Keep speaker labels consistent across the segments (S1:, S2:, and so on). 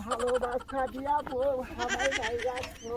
S1: ভালোবাসা দিয়া বউ হামাই নাই রাখো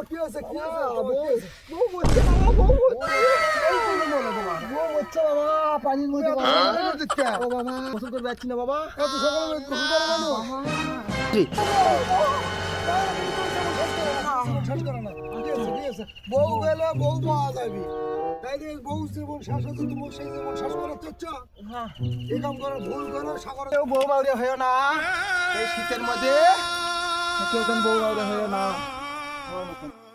S1: এ বউ কুটি গেল রে বউ কোনো নাই এ বউ
S2: কি hore
S1: পানির মধ্যে বাবা। গোসল করে যাচ্ছি না বাবা। এত সকালে গোসল করে বউ গেলে বউ পাওয়া যাবি। তাইলে বউ যেমন শ্বাস হতো তোমার সেই যেমন শ্বাস করার চেষ্টা এই কাম করা ভুল করো সাগরে বউ বাউরে হয় না। এই শীতের মধ্যে কেউ বউ বাউরে হয় না। Vamos.